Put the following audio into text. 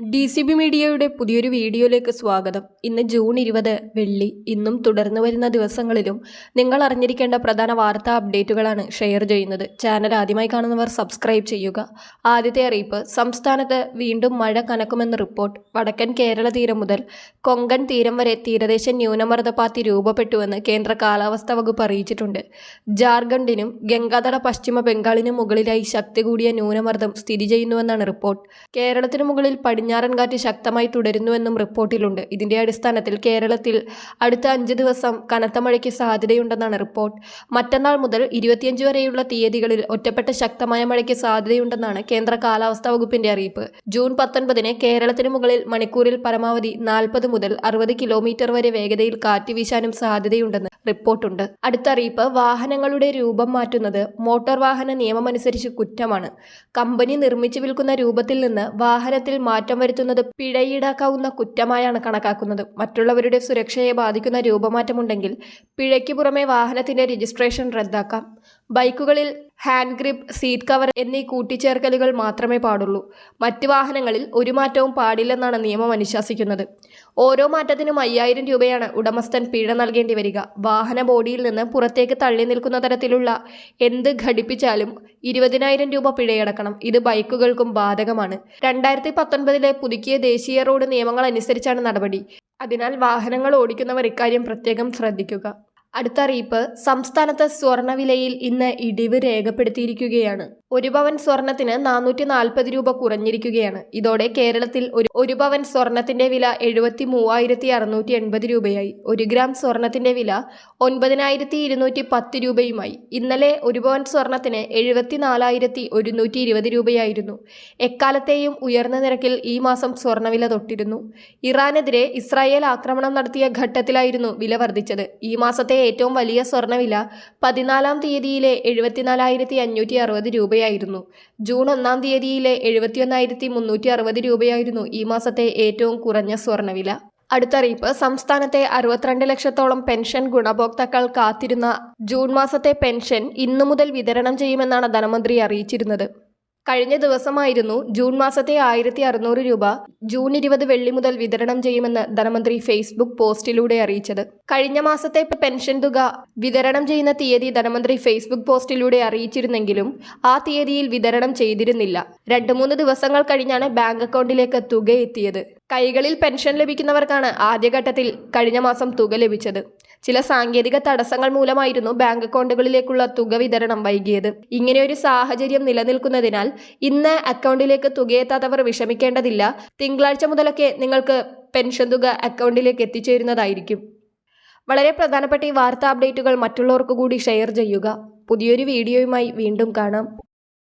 D C B മീഡിയയുടെ പുതിയൊരു വീഡിയോയിലേക്ക് സ്വാഗതം. ഇന്ന് ജൂൺ ഇരുപത് വെള്ളി. ഇന്നും തുടർന്നു വരുന്ന ദിവസങ്ങളിലും നിങ്ങൾ അറിഞ്ഞിരിക്കേണ്ട പ്രധാന വാർത്താ അപ്ഡേറ്റുകളാണ് ഷെയർ ചെയ്യുന്നത്. ചാനൽ ആദ്യമായി കാണുന്നവർ സബ്സ്ക്രൈബ് ചെയ്യുക. ആദ്യത്തെ അറിയിപ്പ് സംസ്ഥാനത്ത് വീണ്ടും മഴ കനക്കുമെന്ന് റിപ്പോർട്ട്. വടക്കൻ കേരള തീരം മുതൽ കൊങ്കൺ തീരം വരെ തീരദേശ ന്യൂനമർദ്ദപാത്തി രൂപപ്പെട്ടുവെന്ന് കേന്ദ്ര കാലാവസ്ഥാ വകുപ്പ് അറിയിച്ചിട്ടുണ്ട്. ജാർഖണ്ഡിനും ഗംഗാതട പശ്ചിമ ബംഗാളിനും മുകളിലായി ശക്തി കൂടിയ ന്യൂനമർദ്ദം സ്ഥിതി ചെയ്യുന്നുവെന്നാണ് റിപ്പോർട്ട്. കേരളത്തിനു മുകളിൽ പടിഞ്ഞാറൻ കാറ്റ് ശക്തമായി തുടരുന്നുവെന്നും റിപ്പോർട്ടിലുണ്ട്. ഇതിന്റെ അടിസ്ഥാനത്തിൽ കേരളത്തിൽ അടുത്ത അഞ്ച് ദിവസം കനത്ത മഴയ്ക്ക് സാധ്യതയുണ്ടെന്നാണ് റിപ്പോർട്ട്. മറ്റന്നാൾ മുതൽ ഇരുപത്തിയഞ്ച് വരെയുള്ള തീയതികളിൽ ഒറ്റപ്പെട്ട ശക്തമായ മഴയ്ക്ക് സാധ്യതയുണ്ടെന്നാണ് കേന്ദ്ര കാലാവസ്ഥാ വകുപ്പിന്റെ അറിയിപ്പ്. ജൂൺ പത്തൊൻപതിന് കേരളത്തിന് മുകളിൽ മണിക്കൂറിൽ പരമാവധി നാൽപ്പത് മുതൽ അറുപത് കിലോമീറ്റർ വരെ വേഗതയിൽ കാറ്റ് വീശാനും സാധ്യതയുണ്ടെന്ന് റിപ്പോർട്ടുണ്ട്. അടുത്ത അറിയിപ്പ് വാഹനങ്ങളുടെ രൂപം മാറ്റുന്നത് മോട്ടോർ വാഹന നിയമമനുസരിച്ച് കുറ്റമാണ്. കമ്പനി നിർമ്മിച്ചു വിൽക്കുന്ന രൂപത്തിൽ നിന്ന് വാഹനത്തിൽ മാറ്റം വരുത്തുന്നത് പിഴയീടാക്കാവുന്ന കുറ്റമായാണ് കണക്കാക്കുന്നത്. മറ്റുള്ളവരുടെ സുരക്ഷയെ ബാധിക്കുന്ന രൂപമാറ്റമുണ്ടെങ്കിൽ പിഴയ്ക്ക് പുറമെ വാഹനത്തിന്റെ രജിസ്ട്രേഷൻ റദ്ദാക്കാം. ബൈക്കുകളിൽ ഹാൻഡ് ഗ്രിപ്പ് സീറ്റ് കവർ എന്നീ കൂട്ടിച്ചേർക്കലുകൾ മാത്രമേ പാടുള്ളൂ. മറ്റ് വാഹനങ്ങളിൽ ഒരു മാറ്റവും പാടില്ലെന്നാണ് നിയമം അനുശാസിക്കുന്നത്. ഓരോ മാറ്റത്തിനും അയ്യായിരം രൂപയാണ് ഉടമസ്ഥൻ പിഴ നൽകേണ്ടി വരിക. വാഹന ബോഡിയിൽ നിന്ന് പുറത്തേക്ക് തള്ളി നിൽക്കുന്ന തരത്തിലുള്ള എന്ത് ഘടിപ്പിച്ചാലും ഇരുപതിനായിരം രൂപ പിഴയടക്കണം. ഇത് ബൈക്കുകൾക്കും ബാധകമാണ്. രണ്ടായിരത്തി പത്തൊൻപതിലെ പുതുക്കിയ ദേശീയ റോഡ് നിയമങ്ങൾ അനുസരിച്ചാണ് നടപടി. അതിനാൽ വാഹനങ്ങൾ ഓടിക്കുന്നവർ ഇക്കാര്യം പ്രത്യേകം ശ്രദ്ധിക്കുക. അടുത്ത അറിയിപ്പ് സംസ്ഥാനത്ത് സ്വർണവിലയിൽ ഇന്ന് ഇടിവ് രേഖപ്പെടുത്തിയിരിക്കുകയാണ്. ഒരു പവൻ സ്വർണത്തിന് നാനൂറ്റി നാൽപ്പത് രൂപ കുറഞ്ഞിരിക്കുകയാണ്. ഇതോടെ കേരളത്തിൽ ഒരു ഒരു പവൻ സ്വർണത്തിന്റെ വില എഴുപത്തി മൂവായിരത്തി അറുന്നൂറ്റി എൺപത് രൂപയായി. ഒരു ഗ്രാം സ്വർണത്തിന്റെ വില ഒൻപതിനായിരത്തി ഇരുന്നൂറ്റി പത്ത് രൂപയുമായി. ഇന്നലെ ഒരു പവൻ സ്വർണത്തിന് എഴുപത്തി നാലായിരത്തി ഒരുന്നൂറ്റി ഇരുപത് രൂപയായിരുന്നു. എക്കാലത്തെയും ഉയർന്ന നിരക്കിൽ ഈ മാസം സ്വർണവില തൊട്ടിരുന്നു. ഇറാനെതിരെ ഇസ്രായേൽ ആക്രമണം നടത്തിയ ഘട്ടത്തിലായിരുന്നു വില വർദ്ധിച്ചത്. ഈ മാസത്തെ ഏറ്റവും വലിയ സ്വർണവില പതിനാലാം തീയതിയിലെ എഴുപത്തിനാലായിരത്തി അഞ്ഞൂറ്റി അറുപത് രൂപയായിരുന്നു. ജൂൺ ഒന്നാം തീയതിയിലെ എഴുപത്തിയൊന്നായിരത്തി മുന്നൂറ്റി അറുപത് രൂപയായിരുന്നു ഈ മാസത്തെ ഏറ്റവും കുറഞ്ഞ സ്വർണവില അടുത്തറിയിപ്പ് സംസ്ഥാനത്തെ അറുപത്തിരണ്ട് ലക്ഷത്തോളം പെൻഷൻ ഗുണഭോക്താക്കൾ കാത്തിരുന്ന ജൂൺ മാസത്തെ പെൻഷൻ ഇന്നു മുതൽ വിതരണം ചെയ്യുമെന്നാണ് ധനമന്ത്രി അറിയിച്ചിരുന്നത്. കഴിഞ്ഞ ദിവസമായിരുന്നു ജൂൺ മാസത്തെ ആയിരത്തി അറുന്നൂറ് രൂപ ജൂൺ ഇരുപത് വെള്ളി മുതൽ വിതരണം ചെയ്യുമെന്ന് ധനമന്ത്രി ഫേസ്ബുക്ക് പോസ്റ്റിലൂടെ അറിയിച്ചത്. കഴിഞ്ഞ മാസത്തെ പെൻഷൻ തുക വിതരണം ചെയ്യുന്ന തീയതി ധനമന്ത്രി ഫേസ്ബുക്ക് പോസ്റ്റിലൂടെ അറിയിച്ചിരുന്നെങ്കിലും ആ തീയതിയിൽ വിതരണം ചെയ്തിരുന്നില്ല. രണ്ടു മൂന്ന് ദിവസങ്ങൾ കഴിഞ്ഞാണ് ബാങ്ക് അക്കൗണ്ടിലേക്ക് തുക എത്തിയത്. കൈകളിൽ പെൻഷൻ ലഭിക്കുന്നവർക്കാണ് ആദ്യഘട്ടത്തിൽ കഴിഞ്ഞ മാസം തുക ലഭിച്ചത്. ചില സാങ്കേതിക തടസ്സങ്ങൾ മൂലമായിരുന്നു ബാങ്ക് അക്കൗണ്ടുകളിലേക്കുള്ള തുക വിതരണം വൈകിയത്. ഇങ്ങനെയൊരു സാഹചര്യം നിലനിൽക്കുന്നതിനാൽ ഇന്ന് അക്കൗണ്ടിലേക്ക് തുകയെത്താത്തവർ വിഷമിക്കേണ്ടതില്ല. തിങ്കളാഴ്ച മുതലൊക്കെ നിങ്ങൾക്ക് പെൻഷൻ തുക അക്കൗണ്ടിലേക്ക് എത്തിച്ചേരുന്നതായിരിക്കും. വളരെ പ്രധാനപ്പെട്ട ഈ വാർത്താ അപ്ഡേറ്റുകൾ മറ്റുള്ളവർക്ക് കൂടി ഷെയർ ചെയ്യുക. പുതിയൊരു വീഡിയോയുമായി വീണ്ടും കാണാം.